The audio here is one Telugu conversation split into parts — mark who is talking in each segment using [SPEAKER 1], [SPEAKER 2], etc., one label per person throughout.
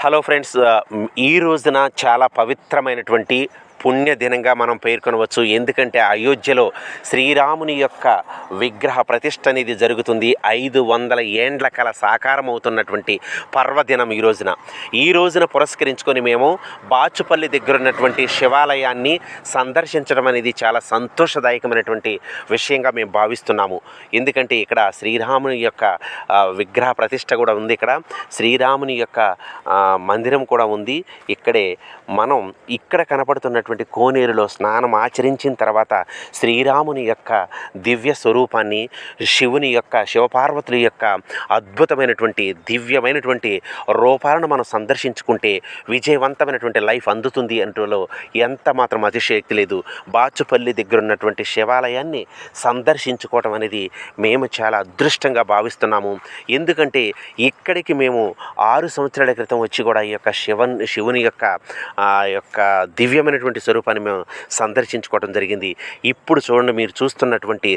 [SPEAKER 1] హలో ఫ్రెండ్స్ ఈ రోజున చాలా పవిత్రమైనటువంటి పుణ్యదినంగా మనం పేర్కొనవచ్చు. ఎందుకంటే అయోధ్యలో శ్రీరాముని యొక్క విగ్రహ ప్రతిష్ట అనేది జరుగుతుంది. ఐదు వందల ఏండ్ల కల సాకారం అవుతున్నటువంటి పర్వదినం ఈ రోజున. ఈ రోజున పురస్కరించుకొని మేము బాచుపల్లి దగ్గర ఉన్నటువంటి శివాలయాన్ని సందర్శించడం అనేది చాలా సంతోషదాయకమైనటువంటి విషయంగా మేము భావిస్తున్నాము. ఎందుకంటే ఇక్కడ శ్రీరాముని యొక్క విగ్రహ ప్రతిష్ట కూడా ఉంది ఇక్కడ. శ్రీరాముని యొక్క మందిరం కూడా ఉంది. ఇక్కడే మనం ఇక్కడ కనపడుతున్నటువంటి కోనేరులో స్నానం ఆచరించిన తర్వాత శ్రీరాముని యొక్క దివ్య స్వరూపాన్ని శివుని యొక్క శివపార్వతుల యొక్క అద్భుతమైనటువంటి దివ్యమైనటువంటి రూపాలను మనం సందర్శించుకుంటే విజయవంతమైనటువంటి లైఫ్ అందుతుంది అంటూలో ఎంత మాత్రం అతిశయక్తి లేదు. బాచుపల్లి దగ్గర ఉన్నటువంటి శివాలయాన్ని సందర్శించుకోవటం అనేది మేము చాలా అదృష్టంగా భావిస్తున్నాము. ఎందుకంటే ఇక్కడికి మేము ఆరు సంవత్సరాల క్రితం వచ్చి కూడా ఈ యొక్క శివన్ శివుని యొక్క ఆ యొక్క దివ్యమైనటువంటి స్వరూపాన్ని మేము సందర్శించుకోవడం జరిగింది. ఇప్పుడు చూడండి మీరు చూస్తున్నటువంటి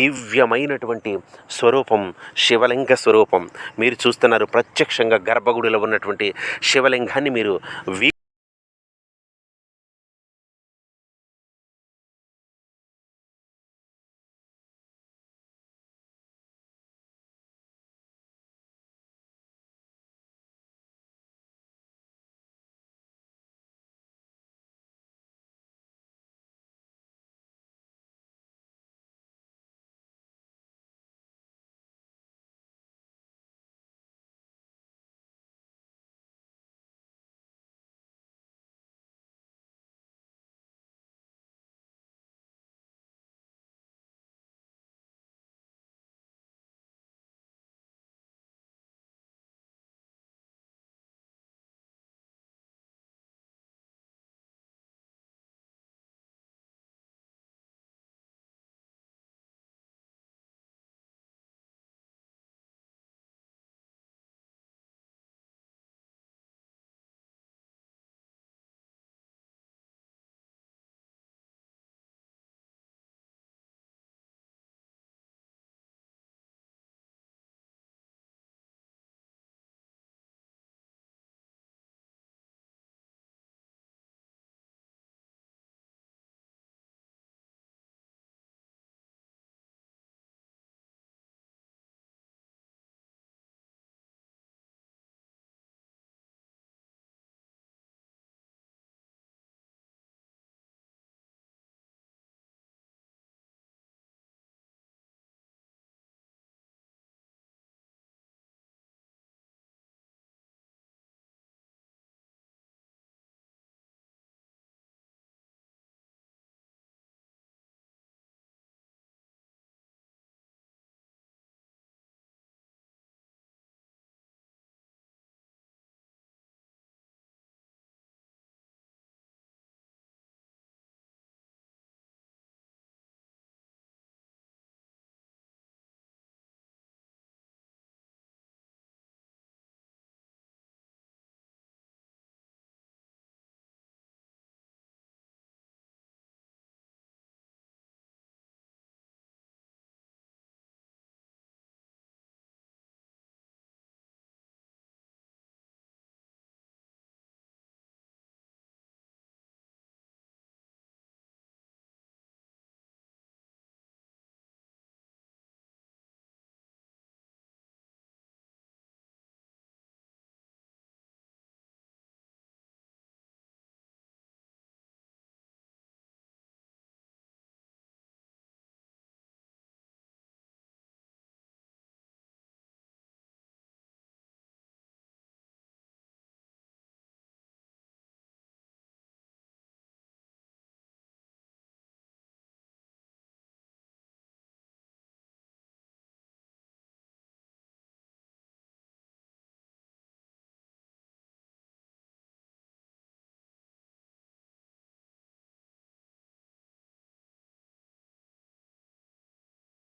[SPEAKER 1] దివ్యమైనటువంటి స్వరూపం శివలింగ స్వరూపం. మీరు చూస్తున్నారు ప్రత్యక్షంగా గర్భగుడిలో ఉన్నటువంటి శివలింగాన్ని మీరు వీ